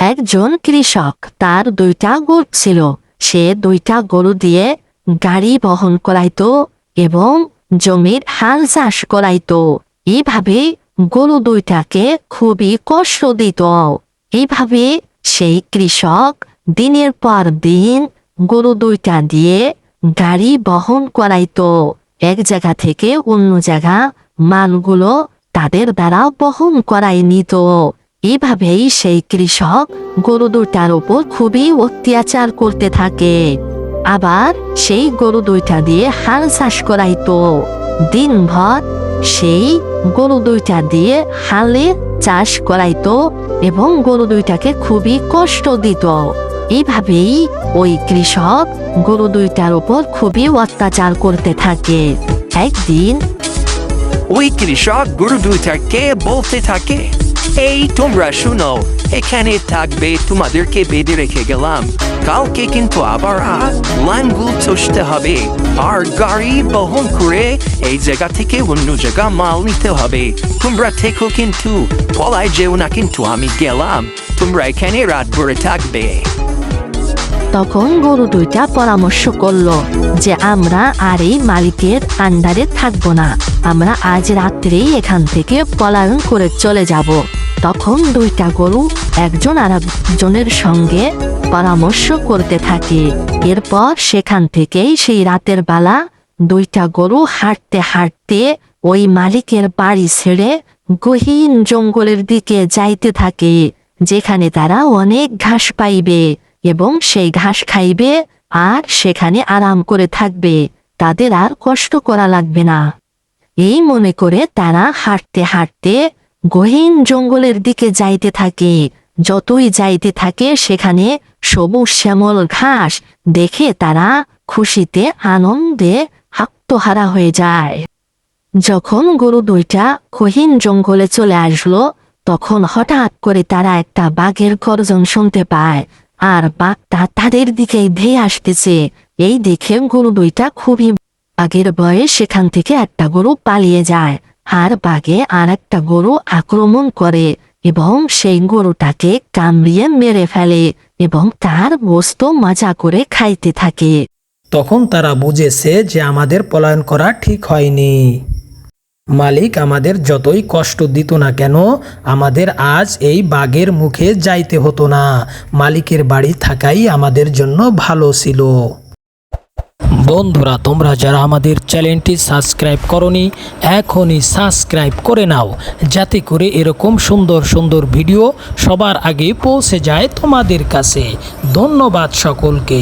একজন কৃষক, তার দুইটা গরু ছিল। সে দুইটা গরু দিয়ে গাড়ি বহন করাইতো এবং জমির হাল চাষ করাইতো। এইভাবে গরু দুইটাকে খুবই কষ্ট দিত। এইভাবে সেই কৃষক দিনের পর দিন গরু দুইটা দিয়ে গাড়ি বহন করাইতো। এক জায়গা থেকে অন্য জায়গা মালগুলো তাদের দ্বারা বহন করাই নিত। এভাবেই সেই কৃষক গরু দুটার উপর খুবই অত্যাচার করতে থাকে। আবার সেই গরু দুইটা দিয়ে হাল চাষ করাইতো। দিনভর সেই গরু দুইটা দিয়ে হালে চাষ করাইতো এবং গরু দুইটাকে খুবই কষ্ট দিত। এইভাবেই ওই কৃষক গরু দুইটার উপর খুবই অত্যাচার করতে থাকে। একদিন ওই কৃষক গরু দুইটাকে বলতে থাকে এই তোমরা শুনো এখানে থাকবে তোমাদেরকে বেঁধে রেখে গেলাম কালকে কিন্তু আবার লাঙ্গুল চষতে হবে আর গাড়ি বহন করে এই জায়গা থেকে অন্য জায়গা মাল নিতে হবে তোমরা থেকো কিন্তু পলায় যেও না কিন্তু আমি গেলাম তোমরা এখানে রাত ভরে থাকবে তখন গরু দুইটা পরামর্শ করল যে আমরা আর এই মালিকের আন্ডারে থাকব না। আমরা আজ রাত্রেই এখান থেকে পলায়ন করে চলে যাব। তখন দুইটা গরু একজন আর একজনের সঙ্গে পরামর্শ করতে থাকে। এরপর সেখান থেকেই সেই রাতের বেলা দুইটা গরু হাঁটতে হাঁটতে ওই মালিকের বাড়ি ছেড়ে গহীন জঙ্গলের দিকে যাইতে থাকে, যেখানে তারা অনেক ঘাস পাইবে। এবং সেই ঘাস খাইবে, আর সেখানে আরাম করে থাকবে, তাদের আর কষ্ট করা লাগবে না। এই মনে করে তারা হাঁটতে হাঁটতে গহীন জঙ্গলের দিকে যাইতে থাকে। যতই যাইতে থাকে, সেখানে সবুজ শ্যামল ঘাস দেখে তারা খুশিতে, আনন্দে আত্মহারা হয়ে যায়। যখন গরু দুইটা গহীন জঙ্গলে চলে আসলো, তখন হঠাৎ করে তারা একটা বাঘের গর্জন শুনতে পায়। আর বাঘটা তাদের দিকেই ধেয়ে আসতেছে। এই দেখে গরু দুইটা খুবই বাঘের ভয়ে সেখান থেকে একটা গরু পালিয়ে যায়। আর বাঘে আর একটা গরু আক্রমণ করে এবং সেই গরুটাকে কামড়িয়ে মেরে ফেলে এবং তার বস্তু মজা করে খাইতে থাকে। তখন তারা বুঝেছে যে আমাদের পলায়ন করা ঠিক হয়নি। মালিক আমাদের যতই কষ্ট দিত না কেন, আমাদের আজ এই বাঘের মুখে যাইতে হতো না। মালিকের বাড়ি থাকাই আমাদের জন্য ভালো ছিল। বন্ধুরা, তোমরা যারা আমাদের চ্যানেলটি সাবস্ক্রাইব করনি, এখনই সাবস্ক্রাইব করে নাও, যাতে করে এরকম সুন্দর সুন্দর ভিডিও সবার আগে পৌঁছে যায় তোমাদের কাছে। ধন্যবাদ সকলকে।